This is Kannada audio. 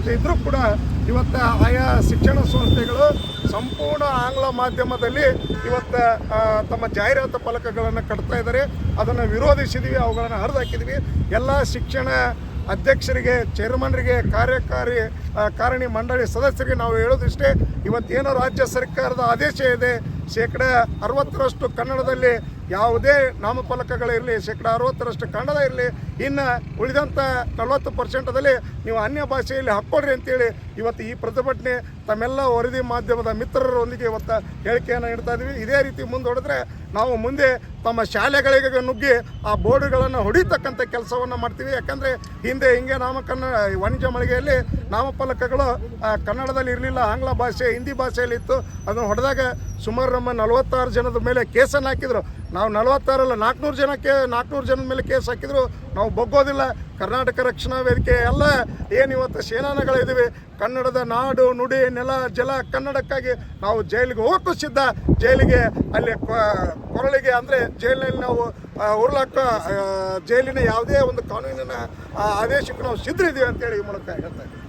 ಅಂತ ಇದ್ರೂ ಕೂಡ ಇವತ್ತು ಆಯಾ ಶಿಕ್ಷಣ ಸಂಸ್ಥೆಗಳು ಸಂಪೂರ್ಣ ಆಂಗ್ಲ ಮಾಧ್ಯಮದಲ್ಲಿ ಇವತ್ತು ತಮ್ಮ ಜಾಹೀರಾತು ಫಲಕಗಳನ್ನು ಕಟ್ತಾ ಇದ್ದಾರೆ. ಅದನ್ನು ವಿರೋಧಿಸಿದ್ವಿ, ಅವುಗಳನ್ನು ಹರಿದಾಕಿದ್ವಿ. ಎಲ್ಲ ಶಿಕ್ಷಣ ಅಧ್ಯಕ್ಷರಿಗೆ, ಚೇರ್ಮನ್ರಿಗೆ, ಕಾರ್ಯಕಾರಿ ಕಾರಣಿ ಮಂಡಳಿ ಸದಸ್ಯರಿಗೆ ನಾವು ಹೇಳೋದಿಷ್ಟೇ, ಇವತ್ತೇನೋ ರಾಜ್ಯ ಸರ್ಕಾರದ ಆದೇಶ ಇದೆ. ಶೇಕಡ ಅರವತ್ತರಷ್ಟು ಕನ್ನಡದಲ್ಲಿ ಯಾವುದೇ ನಾಮಫಲಕಗಳಿರಲಿ ಶೇಕಡ ಅರವತ್ತರಷ್ಟು ಕನ್ನಡ ಇರಲಿ, ಇನ್ನು ಉಳಿದಂಥ ನಲವತ್ತು ಪರ್ಸೆಂಟದಲ್ಲಿ ನೀವು ಅನ್ಯ ಭಾಷೆಯಲ್ಲಿ ಹಾಕ್ಕೊಡ್ರಿ ಅಂತೇಳಿ ಇವತ್ತು ಈ ಪ್ರತಿಭಟನೆ ತಮ್ಮೆಲ್ಲ ವರದಿ ಮಾಧ್ಯಮದ ಮಿತ್ರರೊಂದಿಗೆ ಇವತ್ತು ಹೇಳಿಕೆಯನ್ನು ಇಡ್ತಾ ಇದ್ದೀವಿ ಇದೇ ರೀತಿ ಮುಂದೊಡೆದ್ರೆ ನಾವು ಮುಂದೆ ತಮ್ಮ ಶಾಲೆಗಳಿಗೆ ನುಗ್ಗಿ ಆ ಬೋರ್ಡ್ಗಳನ್ನು ಹೊಡಿತಕ್ಕಂಥ ಕೆಲಸವನ್ನು ಮಾಡ್ತೀವಿ. ಯಾಕಂದರೆ ಹಿಂದೆ ಹಿಂಗೆ ನಾಮಕನ್ನ ವಾಣಿಜ್ಯ ಮಳಿಗೆಯಲ್ಲಿ ನಾಮಫಲಕಗಳು ಕನ್ನಡದಲ್ಲಿ ಇರಲಿಲ್ಲ, ಆಂಗ್ಲ ಭಾಷೆ, ಹಿಂದಿ ಭಾಷೆಯಲ್ಲಿ ಇತ್ತು. ಅದನ್ನು ಹೊಡೆದಾಗ ಸುಮಾರು ನಮ್ಮ ನಲವತ್ತಾರು ಜನದ ಮೇಲೆ ಕೇಸನ್ನು ಹಾಕಿದರು. ನಾವು ನಲವತ್ತಾರಲ್ಲ, ನಾಲ್ಕುನೂರು ಜನಕ್ಕೆ, ನಾಲ್ಕುನೂರು ಜನದ ಮೇಲೆ ಕೇಸ್ ಹಾಕಿದ್ರು. ನಾವು ಬಗ್ಗೋದಿಲ್ಲ. ಕರ್ನಾಟಕ ರಕ್ಷಣಾ ವೇದಿಕೆ ಎಲ್ಲ ಏನು ಇವತ್ತು ಸೇನಾನಗಳಿದ್ದೀವಿ ಕನ್ನಡದ ನಾಡು, ನುಡಿ, ನೆಲ, ಜಲ ಕನ್ನಡಕ್ಕಾಗಿ ನಾವು ಜೈಲಿಗೆ ಹೋಗಕ್ಕೂ ಸಿದ್ಧ ಜೈಲಿಗೆ ಅಲ್ಲಿ ಕೊರಳಿಗೆ ಅಂದರೆ ಜೈಲಿನಲ್ಲಿ ನಾವು ಉರ್ಲಾಕ ಜೈಲಿನ ಯಾವುದೇ ಒಂದು ಕಾನೂನಿನ ಆದೇಶಕ್ಕೆ ನಾವು ಸಿದ್ಧರಿದ್ದೀವಿ ಅಂತೇಳಿ ಈ ಮೂಲಕ ಹೇಳ್ತಾ ಇದ್ದೀವಿ